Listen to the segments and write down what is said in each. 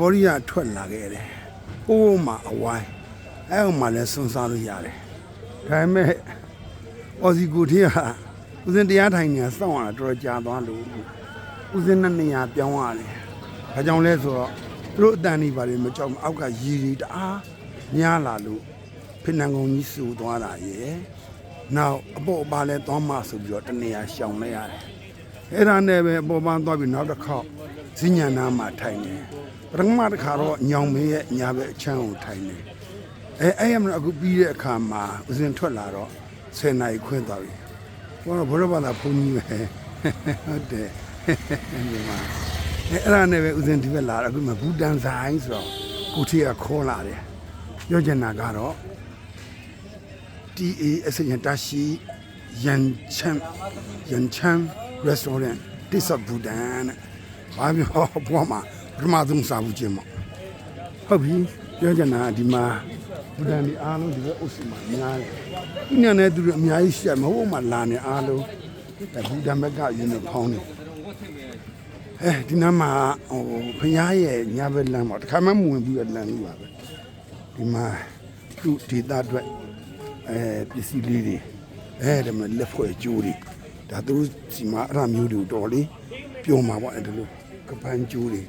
ဘောရီကထွက်လာခဲ့တယ်။ပိုးမှာအဝိုင်းအဲဟိုမှာလည်းစွန့်စားလို့ရတယ်။ဒါပေမဲ့အော်စီကိုတီးကဦးစင်တရားထိုင်နေတာစောင့်ရတာတော်တော်ကြာသွားလို့ဦးစင်နဲ့နေရာပြောင်းရတယ်။ဒါကြောင့်လဲဆိုတော့သူတို့အတန်နေပါလေမကြောက်ဘူးအောက်ကရီရီတအားများလာလို့ဖိနံကုန်ကြီးစူသွားတာရယ်။နောက်အပေါ်အပါလဲသွားမှဆိုပြီးတော့တနေရာရှောင်လိုက်ရတယ်။အဲ့ဒါနဲ့ပဲအပေါ်ပန်းသွားပြီးနောက်တစ်ခေါက်ဇညံနာမှာထိုင်တယ် ပထမတစ်ခါတော့ညောင်မေးရဲ့ညာဘက်အချမ်းကိုထိုင်တယ်အဲအဲ့ရမလို့အခုပြီးတဲ့အခါမှာဦးစင်ထွက်လာတော့10နာရီခွင့်သွားပြီဘောတော့ဘုရားဘာသာဘုန်းကြီးပဲဟုတ်တယ်ဒီမှာအဲအဲ့ဒါနဲ့ပဲဦးစင်ဒီဘက်လာတော့အခုမှဘူတန်ဆိုင်ဆိုတော့ကိုထီကခေါ်လာတယ်ပြောချင်တာကတော့ TA အစရင်တရှိရန်ချမ်းရန်ချမ်း restaurant တိစဘူဒန်တဲ့ဘာပြောဘွားမှာ ပထမဆုံးစားဘူးချင်းမဟုတ်ပြီပြောချင်တာကဒီမှာဘူဒန်ဒီအားလုံးဒီဘက်အုပ်စုမှာများတယ်ဒီနေ့နဲ့သူတို့အများကြီးရှက်မဟုတ်မှလာနေအားလုံးအဲဘူဒန်ဘက်ကယူနီဖောင်းနေအဲဒီနားမှာဟိုဖရားရဲ့ညာဘက်လမ်းပေါ့တစ်ခါမှမဝင်ဘူးလမ်းလို့ပါပဲဒီမှာသူ့ဒေတာအတွက်အဲပစ္စည်းလေးတွေအဲဒီမှာလက်ဖွဲ့ကျိုးတွေဒါသူတို့စီမှာအရမျိုးတွေတော်လေးပြောမှာပေါ့အဲဒီလိုကပန်းကျိုးတွေ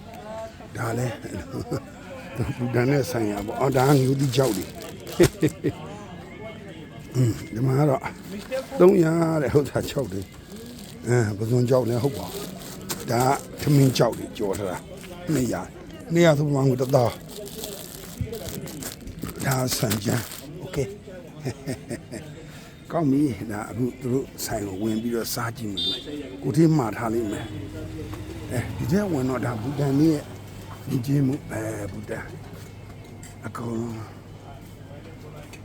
ဒါလည်းသူဘူဒန်နဲ့ဆိုင်ရပေါ့အော်ဒါကငူဒီကြောက်တွေอืมဒီမှာတော့300တဲ့ဟုတ်တာ6တွေအဲပဇွန်ကြောက်လည်းဟုတ်ပါဘူးဒါကထမင်းကြောက်တွေကြော်ထားတာ200 200သုံးမှန်းကိုတစ်သားဒါဆန်ကြမ်းโอเค ကောင်းပြီဒါအခုသူတို့ဆိုင်ကိုဝင်ပြီးတော့စားကြည့်မလို့ကိုသေးမှာထားလိမ့်မယ်အဲဒီထဲဝင်တော့ဒါဘူတန်လေးရဲ့ ဒီကျင်းမှုအဲဘူတန်အကုန်လုံး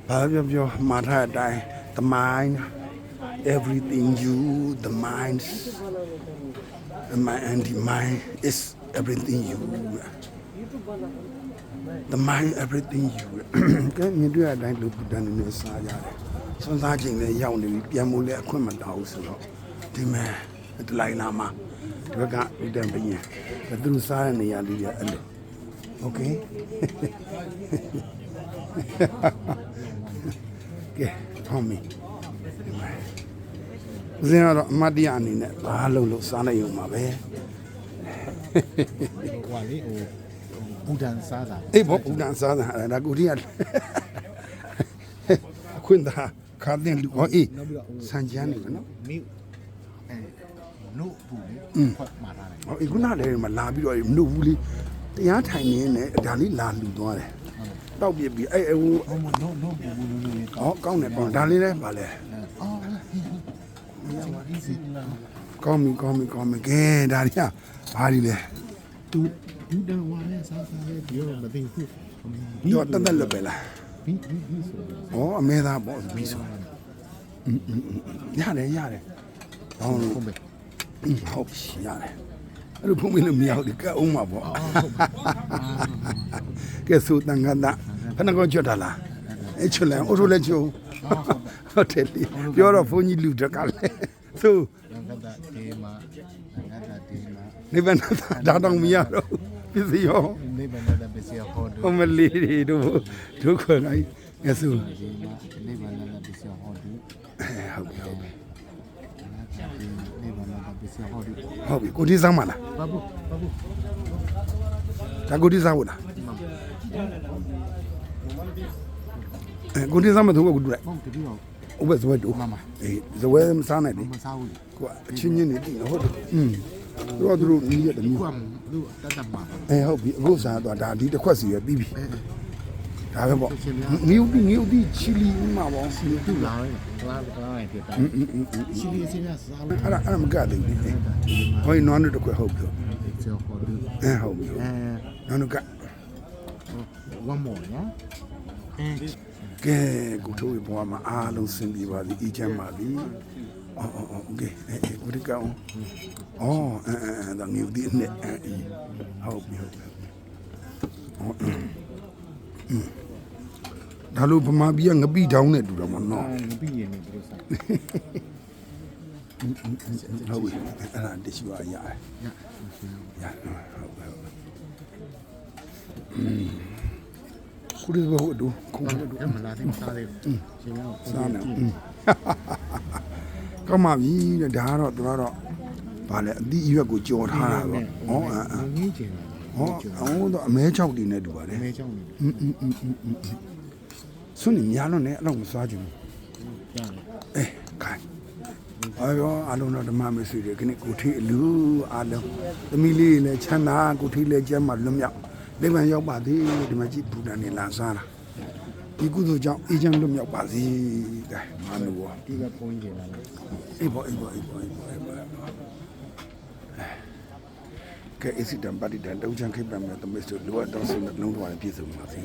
ဘာပြောပြောမှာထားတဲ့အတိုင်း the mind everything you the mind the mind and the mind is everything you the mind everything you ကဲမြင်တွေ့တဲ့အတိုင်းလူပူတန်နေနေစားရတယ်စွမ်းစားခြင်းလည်းရောက်နေပြီပြန်မို့လည်းအခွင့်မတောင်းဘူးဆိုတော့ဒီမဲ့တလိုက်လာမှာ ဒီဘက်ကလူတန်ပရင်သူတို့စားတဲ့နေရာလေးတွေအဲ့လိုโอเคကဲဖောင်းမီဦးဇင်းကတော့အမတ်တရားအနေနဲ့ဘာလို့လို့စားလိုက်ရုံပါပဲ ဟိုလေဟိုဘူဒန်စားတာ အေးဘောပူဒန်စားတာအဲ့ဒါကိုရီးယားအခွင့်သာခါတဲ့လူဟောအေး နောက်ပြီးတော့ဟို စံချမ်းနေတယ်နော် မိ အဲနှုတ်ဘူးလေခွက်မှာထားတယ်ဟောအခုနလည်းမလာပြီးတော့မနှုတ်ဘူးလေတရားထိုင်နေနဲ့ဒါလေးလာလူသွားတယ်တောက်ပြပြီးအဲ့ဟိုဟိုမနှုတ်နှုတ်ဘူးလို့လို့ဟောကောင်းတယ်ပေါ့ဒါလေးလည်းပါလေအော်ကောင်းပြီကောင်းပြီကောင်းပြီကဲဒါရီကဘာဒီလဲသူဒူတန်ဝါနဲ့စားစားလေးပြောမသိဘူးတော့တတ်တတ်လည်းပဲလားဘီဘီဆိုဩအမေသားပေါ့ဘီဆိုရတယ်ရတယ် ဟောင်းလို့ဟုတ်ပဲอืมဟုတ်ပြီရတယ်အဲ့လိုဖုံးမလို့မရဘူးဒီကဲအောင်မှာပေါ့ကဲဆိုတန်ခါတာခဏကောကြွတ်တာလားအဲ့ချွတ်လဲအိုးထိုးလဲချွတ်ဟုတ်တယ်လေပြောတော့ဘုန်းကြီးလူတက်ကလည်းသူငါကတာတေးမာငါကတာတေးမာနိဗ္ဗာန်ဒါတော့မရတော့ပစ္စည်းရောနေဗန္ဒတာပစ္စည်းဟောဒူဟိုမလီတွေတို့ဒုက္ခလိုက်ငါဆိုတေးမာနေဗန္ဒတာပစ္စည်းဟောဒူဟုတ်ပြီဟုတ်ပြီ ဟောဒူဟုတ်ပြီကိုတိစားမလားဘာဘူးဘာဘူးဒါကိုတိစားဘူးလားအဲကိုတိစားမသူကကူတူလိုက်ဟုတ်တပည့်တော့ဥပ္ပဇဝဲတူမမအေးဇဝဲမစားနဲ့လေမစားဘူးလေကိုကအချင်းချင်းနေတည်နော်ဟုတ်တယ်อืมသူတို့ကသူတို့နီးရတယ်မျိုးကွမ်လူတတ်တမှာအဲဟုတ်ပြီအခုစားတော့ဒါဒီတစ်ခွက်စီပဲပြီးပြီအဲ ဒါပဲပေါ့နီးဦးနီးဦးဒီချီလီမှာပေါ့စီ သူ့လာတယ်လာလာတယ်ပြတာစီလီစီလာစားလို့ အဲ့ဒါအဲ့ဒါမကသေးဘူးလေဟိုနွားတို့တစ်ခွက်ဟုတ်ပြီ ကျော်ခေါ်သူ အဲဟုတ်ပြီ အဲ နွားတို့က one more နော်အဲ ကဲကိုထိုးဘွားမှာအားလုံးစင်ပြီးပါသည်အီချမ်းပါသည်အော်အော်အော်โอเคအဲအဲကိုဒီကောင်အော်အဲအဲအဲဒါငယူဒီနဲ့အဲဟုတ်ပြီဟုတ်ပြီဟုတ်ပြီ ဒါလို့ဗမာပြည်ကငပိတောင်းနဲ့တူတော့မနော်ငပိရင်နေသူစားဟုတ်ပြီအဲ့ဒါတရှိပါရတယ်ညရဟုတ်ပြီဟုတ်ပြီခုဒီဘဟုတ်တူခုဟုတ်တယ်မလားသိမစားသေးဘူးရှင်ရောစားနေอืมကောင်းပါပြီတဲ့ဒါကတော့သူကတော့ဗာလဲအသီးအရွက်ကိုကြော်ထားတာပေါ့ဟောအာအာငင်းကျင်တာ ဟောအော်တော့အမဲချောက်တီနဲ့တူပါလေ မဲချောင်းနေ อืมอืมอืมอืมอืมဆွနေများလို့နဲ့အဲ့တော့မစွာချင်ဘူး ရတယ် အေးခိုင်အော်ရောအလုံးတော့ဓမ္မမေဆွေတွေခဏကိုထီအလူအလုံးသမီးလေးလည်းချမ်းသာကိုထီလည်းကျမ်းမှလွတ်မြောက်နိဗ္ဗာန်ရောက်ပါသေးဒီမှာကြည့်ဘူတန်နေလာစားတာဒီကုသိုလ်ကြောင့်အေးချမ်းလွတ်မြောက်ပါစေကဲမနူဘော ဒီကပုံကျင်လာတယ် အေးဘောအေးဘောအေးဘောအေးဘောအေးဘော ကဲအစ်စ်တံပါတီတံတုံးချန်ခိပ္ပံမဲ့သမစ္စလိုအပ်တော်ဆုံးလုံးတော်ပြည့်စုံပါစေ